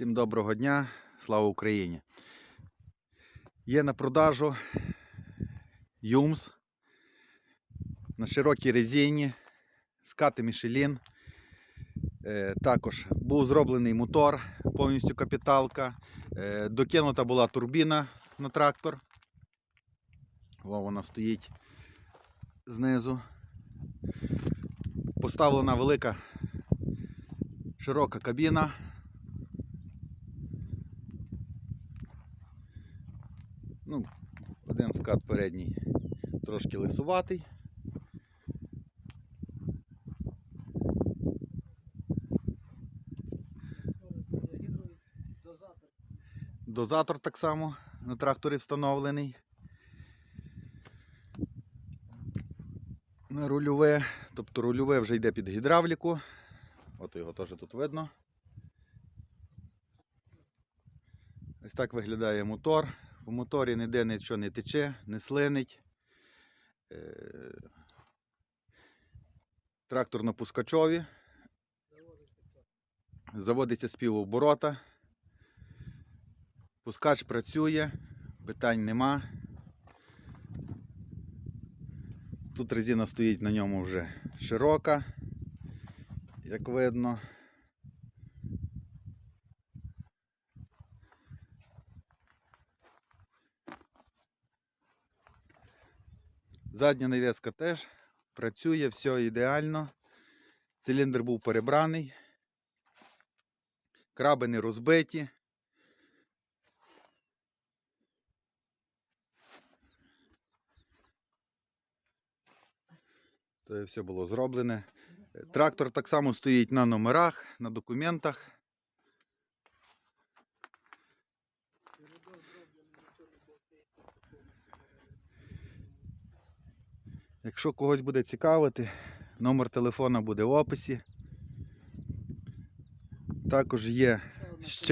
Всім доброго дня, слава Україні. Є на продажу Юмс на широкій резині з кати Мішелін. Е, Також був зроблений мотор, повністю капіталка. Е, Докинута була турбіна на трактор. Во вона стоїть знизу. Поставлена велика широка кабіна. Ну, один скат передній трошки лисуватий. Дозатор так само на тракторі встановлений. На рульове, тобто рульове вже йде під гідравліку. От його теж тут видно. Ось так виглядає мотор. В моторі ніде нічого не тече, не слинить. Е, Трактор на пускачові. Заводиться з півоборота. Пускач працює, питань нема. Тут резина стоїть на ньому вже широка, як видно. Задня навіска теж працює, все ідеально. Циліндр був перебраний. Краби не розбиті. Все було зроблене. Е, Трактор так само стоїть на номерах, на документах. Якщо когось буде цікавити, номер телефона буде в описі. Також є ще